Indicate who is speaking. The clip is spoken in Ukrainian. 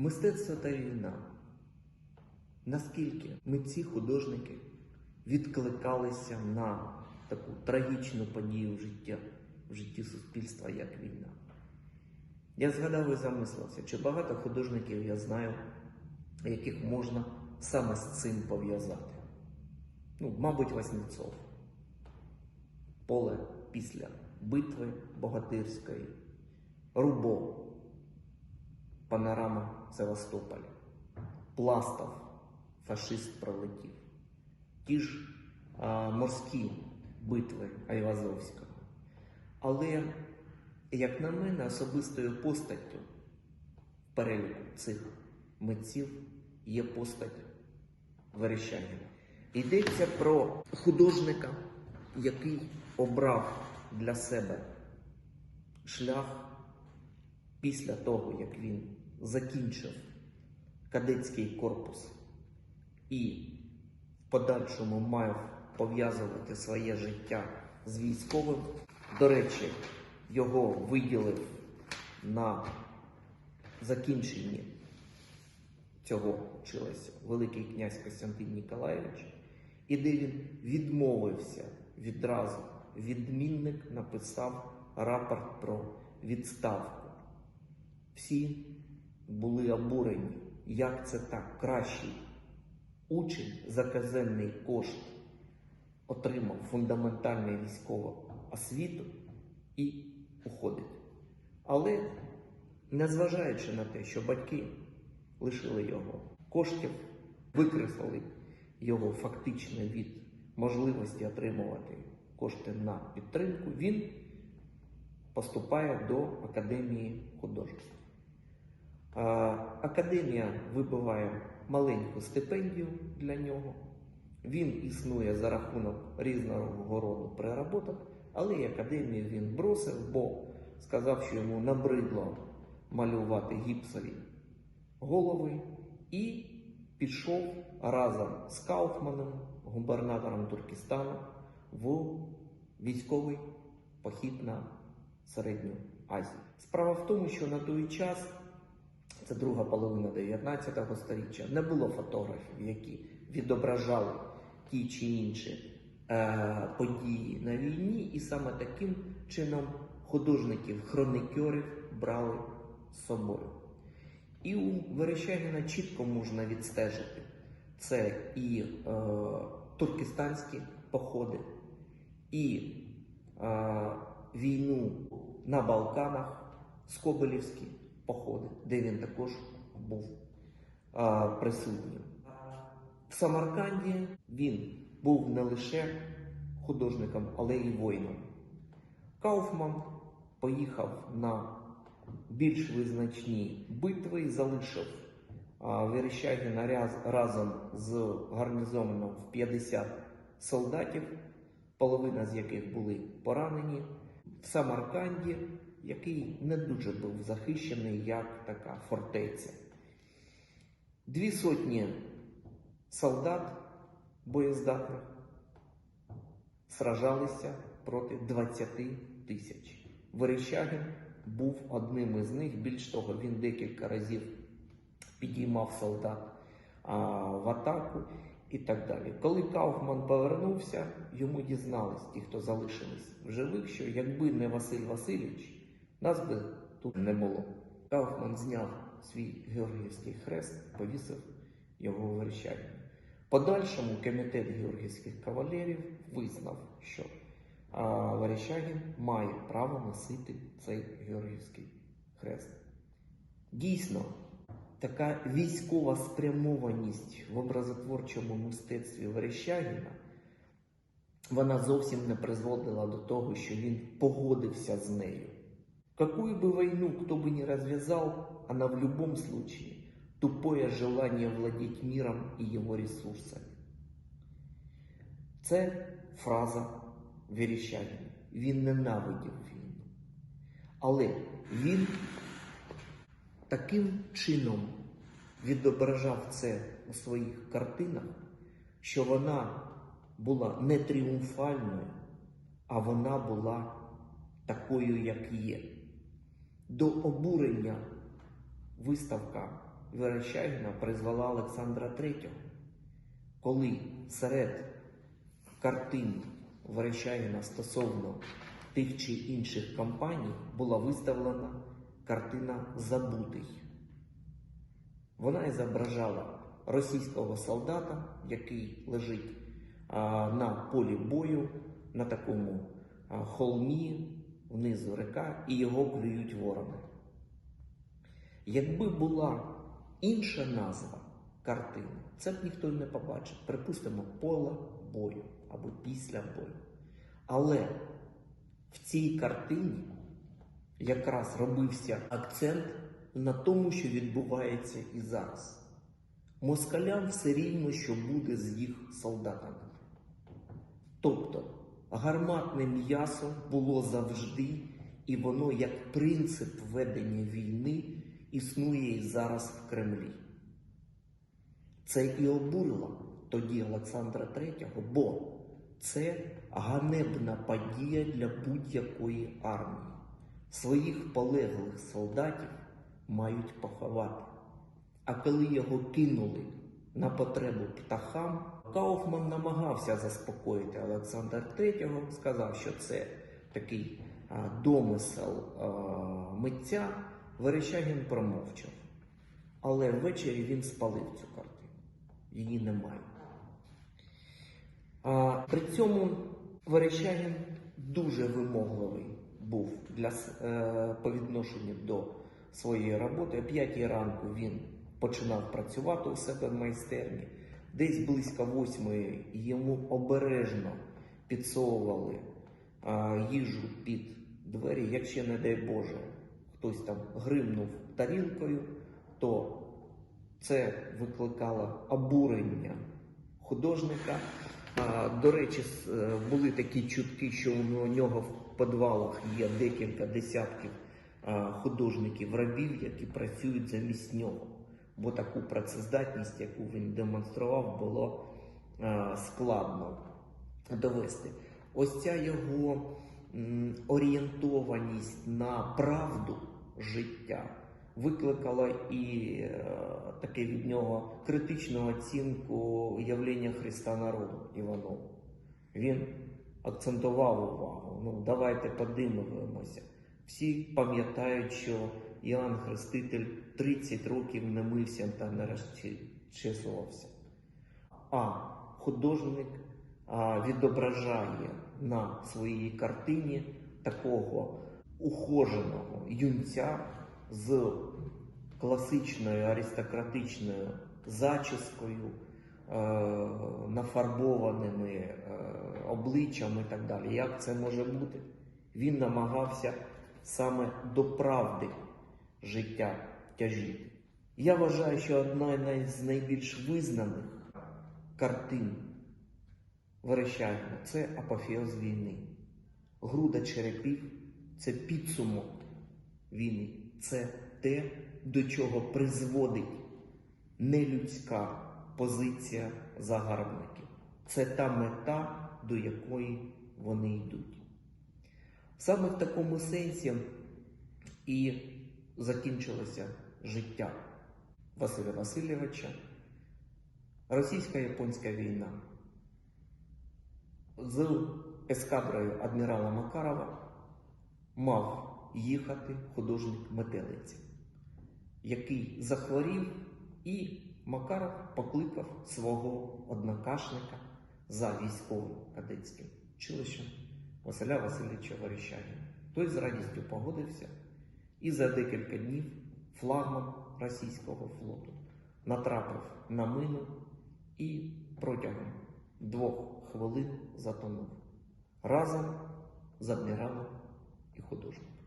Speaker 1: Мистецтво та війна. Наскільки митці, художники відкликалися на таку трагічну подію в життя, в житті суспільства, як війна. Я згадав і замислився, чи багато художників я знаю, яких можна саме з цим пов'язати. Ну, мабуть, Васнецов. Поле після битви Богатирської, Рубо, Панорама Севастополя, Пластов, фашист пролетів. Ті ж а, морські битви Айвазовського. Але, як на мене, особистою постаттю переліку цих митців є постать Верещагіна. Йдеться про художника, який обрав для себе шлях після того, як він закінчив кадетський корпус і в подальшому мав пов'язувати своє життя з військовим. До речі, його виділив на закінченні цього вчилися Великий князь Костянтин Ніколаєвич, і де він відмовився відразу. Відмінник написав рапорт про відставку. Всі були обурені, як це так кращий учень за казенний кошт отримав фундаментальну військову освіту і уходить. Але незважаючи на те, що батьки лишили його коштів, викреслили його фактично від можливості отримувати кошти на підтримку, він поступає до Академії художеств. Академія вибиває маленьку стипендію для нього. Він існує за рахунок різного роду переработок, але і академію він бросив, бо сказав, що йому набридло малювати гіпсові голови, і пішов разом з Кауфманом, губернатором Туркестану, в військовий похід на Середню Азію. Справа в тому, що на той час, це друга половина 19 століття, не було фотографів, які відображали ті чи інші е, події на війні, і саме таким чином художників-хроникерів брали з собою. І у Верещагіна чітко можна відстежити. Це і е, туркестанські походи, і е, війну на Балканах, Скобелівські походи, де він також був е, присутнім. В Самарканді він був не лише художником, але й воїном. Кауфман поїхав на більш визначні битви і залишив а, Верещагіна разом з гарнізоном в 50 солдатів, половина з яких були поранені, в Самарканді, який не дуже був захищений як така фортеця. Дві сотні солдат боєздатних сражалися проти 20 тисяч. Верещагін був одним із них. Більш того, він декілька разів підіймав солдат а, в атаку і так далі. Коли Кауфман повернувся, йому дізнались ті, хто залишились в живих, що якби не Василь Васильович, нас би тут не було. Кауфман зняв свій Георгіївський хрест, повісив його в Верещагіні. Подальшому комітет георгійських кавалерів визнав, що а, Верещагін має право носити цей георгіївський хрест. Дійсно, така військова спрямованість в образотворчому мистецтві Верещагіна вона зовсім не призводила до того, що він погодився з нею. Какую бы войну кто бы ни развязал, она в любом случае тупое желание владеть миром и его ресурсами. Це фраза Верещагіна. Він ненавидів війну. Але він таким чином відображав це у своїх картинах, що вона була не тріумфальною, а вона була такою, як є. До обурення виставка Верещагіна призвела Олександра III, коли серед картин Верещагіна стосовно тих чи інших кампаній була виставлена картина Забутий. Вона і зображала російського солдата, який лежить а, на полі бою на такому а, холмі, внизу река, і його клюють ворони. Якби була інша назва картини, це б ніхто не побачив. Припустимо, поле бою або після бою. Але в цій картині якраз робився акцент на тому, що відбувається і зараз. Москалям все рівно, що буде з їх солдатами. Тобто гарматне м'ясо було завжди, і воно як принцип ведення війни існує і зараз в Кремлі. Це і обурило тоді Олександра III, бо це ганебна подія для будь-якої армії. Своїх полеглих солдатів мають поховати. А коли його кинули на потребу птахам, Кауфман намагався заспокоїти Олександра III, сказав, що це такий домисел митця. Верещагін промовчав. Але ввечері він спалив цю картину. Її немає. А, при цьому Верещагін дуже вимогливий був для, е, по відношенню до своєї роботи. О 5 ранку він починав працювати у себе в майстерні. Десь близько восьмої йому обережно підсовували а, їжу під двері. Якщо, не дай Боже, хтось там гримнув тарілкою, то це викликало обурення художника. А, До речі, е, були такі чутки, що у нього в підвалах є декілька десятків художників рабів, які працюють замість нього. Бо таку працездатність, яку він демонстрував, було а, складно довести. Ось ця його орієнтованість на правду життя викликала і е, таке від нього критичну оцінку явлення Христа народу Іванову. Він акцентував увагу. Ну, давайте подивимося. Всі пам'ятають, що Іоанн Хреститель 30 років не мився та не розчесувався. А художник відображає на своїй картині такого ухоженого юнця з класичною аристократичною зачіскою, е, нафарбованими е, обличчями і так далі. Як це може бути? Він намагався саме до правди життя тяжіти. Я вважаю, що одна з найбільш визнаних картин Верещагіна це апофеоз війни. Груда черепів це підсумок війни. Це те, до чого призводить нелюдська позиція загарбників. Це та мета, до якої вони йдуть. Саме в такому сенсі і закінчилося життя Василя Васильовича, російсько-японська війна. З ескадрою адмірала Макарова мав їхати художник Метелиці, який захворів, і Макаров покликав свого однокашника за військовим кадетським училищем Василя Васильовича Верещагіна. Той з радістю погодився, і за декілька днів флагман російського флоту натрапив на мину і протягом двох хвилин затонув разом з адміралом і художником.